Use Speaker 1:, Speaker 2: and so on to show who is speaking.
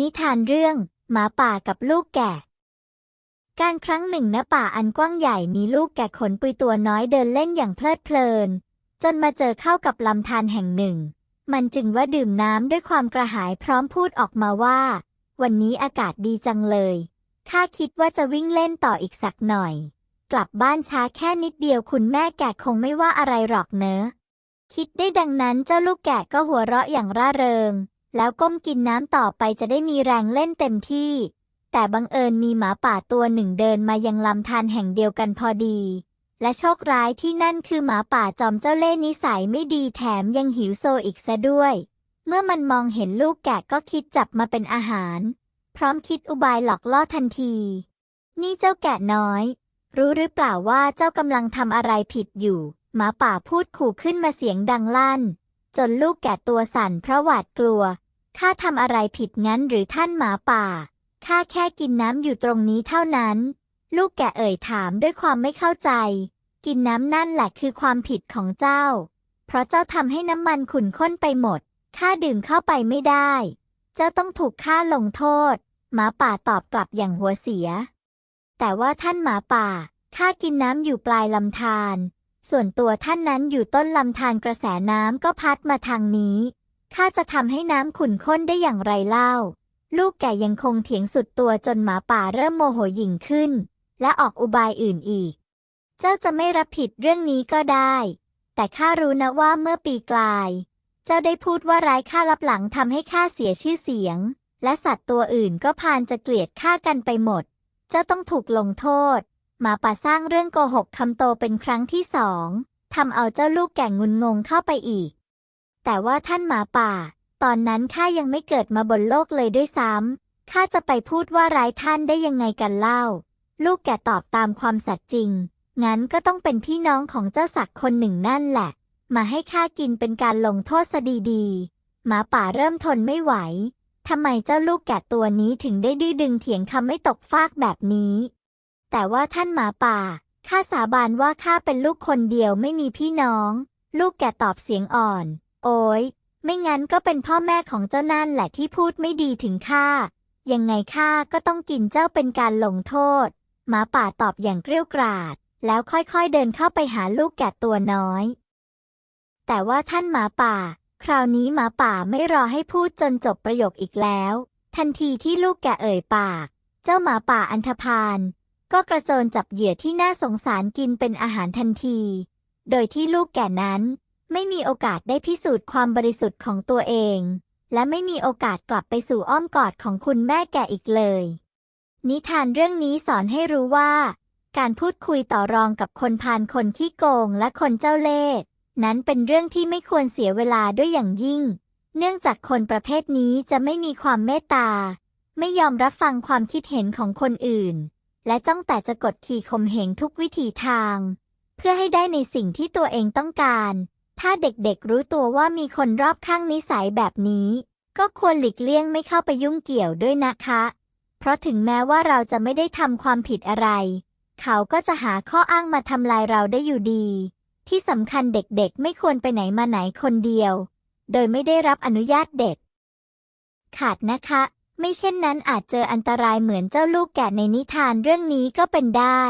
Speaker 1: นิทานเรื่อง หมาป่ากับลูกแกะ การครั้งหนึ่งณป่าอันกว้างใหญ่มีลูกแกะขนปุยตัวน้อยเดินเล่นอย่างเพลิดเพลิน จนมาเจอเข้ากับลำธารแห่งหนึ่ง มันจึงว่าดื่มน้ำด้วยความกระหายพร้อมพูดออกมาว่า วันนี้อากาศดีจังเลยข้าคิดว่าจะวิ่งเล่นต่ออีกสักหน่อย กลับบ้านช้าแค่นิดเดียวคุณแม่แกะคงไม่ว่าอะไรหรอกเนอะ คิดได้ดังนั้นเจ้าลูกแกะก็หัวเราะอย่างร่าเริง แล้วก้มกินน้ำต่อไปจะได้มีแรงเล่นเต็มที่ แต่บังเอิญมีหมาป่าตัวหนึ่งเดินมายังลำธารแห่งเดียวกันพอดี และโชคร้ายที่นั่นคือหมาป่าจอมเจ้าเล่ห์นิสัยไม่ดีแถมยังหิวโซอีกซะด้วย เมื่อมันมองเห็นลูกแกะก็คิดจับมาเป็นอาหาร พร้อมคิดอุบายหลอกล่อทันที นี่เจ้าแกะน้อย รู้หรือเปล่าว่าเจ้ากำลังทำอะไรผิดอยู่ หมาป่าพูดขู่ขึ้นมาเสียงดังลั่น จนลูกแกะตัวสั่นเพราะหวาดกลัว ข้าทำอะไรผิดงั้นหรือท่านหมาป่า ข้าแค่กินน้ำอยู่ตรงนี้เท่านั้น ลูกแกะเอ่ยถามด้วยความไม่เข้าใจ กินน้ำนั่นแหละคือความผิดของเจ้า เพราะเจ้าทำให้น้ำมันขุ่นข้นไปหมด ข้าดื่มเข้าไปไม่ได้ เจ้าต้องถูกข้าลงโทษ หมาป่าตอบกลับอย่างหัวเสีย แต่ว่าท่านหมาป่า ข้ากินน้ำอยู่ปลายลำธาร ส่วนตัวท่านนั้นอยู่ต้นลำธารกระแสน้ำก็พัดมาทางนี้ ข้าจะทำให้น้ำขุ่นข้นได้อย่างไรเล่า ลูกแก่ยังคงเถียงสุดตัวจนหมาป่าเริ่มโมโหหยิ่งขึ้น และออกอุบายอื่นอีก เจ้าจะไม่รับผิดเรื่องนี้ก็ได้ แต่ข้ารู้นะว่าเมื่อปีกลาย เจ้าได้พูดว่าร้ายข้ารับหลังทำให้ข้าเสียชื่อเสียง และสัตว์ตัวอื่นก็พานจะเกลียดข้ากันไปหมด เจ้าต้องถูกลงโทษ หมาป่าสร้างเรื่องโกหกคำโตเป็นครั้งที่สองทำเอาเจ้าลูกแก่งุนงงเข้าไปอีก แต่ว่าท่านหมาป่า ตอนนั้นข้ายังไม่เกิดมาบนโลกเลยด้วยซ้ำข้าจะไปพูดว่าร้ายท่านได้ยังไงกันเล่า ลูกแกตอบตามความสัตย์จริง งั้นก็ต้องเป็นพี่น้องของเจ้าสักคนหนึ่งนั่นแหละ มาให้ข้ากินเป็นการลงโทษซะดีๆหมาป่าเริ่มทนไม่ไหวทำไมเจ้าลูกแกะตัวนี้ถึงได้ดื้อดึงเถียงคำไม่ตกฟากแบบนี้ แต่ว่าท่านหมาป่า ข้าสาบานว่าข้าเป็นลูกคนเดียวไม่มีพี่น้อง ลูกแกะตอบเสียงอ่อน โอ้ยไม่งั้นก็เป็นพ่อแม่ของเจ้านั่นแหละที่พูดไม่ดีถึงข้า ยังไงข้าก็ต้องกินเจ้าเป็นการลงโทษ หมาป่าตอบอย่างเกรี้ยวกราด แล้วค่อยๆเดินเข้าไปหาลูกแกะตัวน้อย แต่ว่าท่านหมาป่า คราวนี้หมาป่าไม่รอให้พูดจนจบประโยคอีกแล้ว ทันทีที่ลูกแกะเอ่ยปาก เจ้าหมาป่าอันธพาลก็กระโจนจับเหยื่อที่น่าสงสารกินเป็นอาหารทันที โดยที่ลูกแก่นั้น ไม่มีโอกาสได้พิสูจน์ความบริสุทธิ์ของตัวเอง และไม่มีโอกาสกลับไปสู่อ้อมกอดของคุณแม่แก่อีกเลย นิทานเรื่องนี้สอนให้รู้ว่า การพูดคุยต่อรองกับคนพาลคนขี้โกงและคนเจ้าเล่ห์นั้นเป็นเรื่องที่ไม่ควรเสียเวลาด้วยอย่างยิ่ง เนื่องจากคนประเภทนี้จะไม่มีความเมตตา ไม่ยอมรับฟังความคิดเห็นของคนอื่น และจ้องแต่จะกดขี่ข่มเหงทุกวิถีทาง เพื่อให้ได้ในสิ่งที่ตัวเองต้องการ ถ้าเด็กๆรู้ตัวว่ามีคนรอบข้างนิสัยแบบนี้ ก็ควรหลีกเลี่ยงไม่เข้าไปยุ่งเกี่ยวด้วยนะคะ เพราะถึงแม้ว่าเราจะไม่ได้ทำความผิดอะไร เขาก็จะหาข้ออ้างมาทำลายเราได้อยู่ดี ที่สำคัญเด็กๆ ไม่ควรไปไหนมาไหนคนเดียว โดยไม่ได้รับอนุญาตเด็ด ขาดนะคะ ไม่เช่นนั้นอาจเจออันตรายเหมือนเจ้าลูกแกะในนิทานเรื่องนี้ก็เป็นได้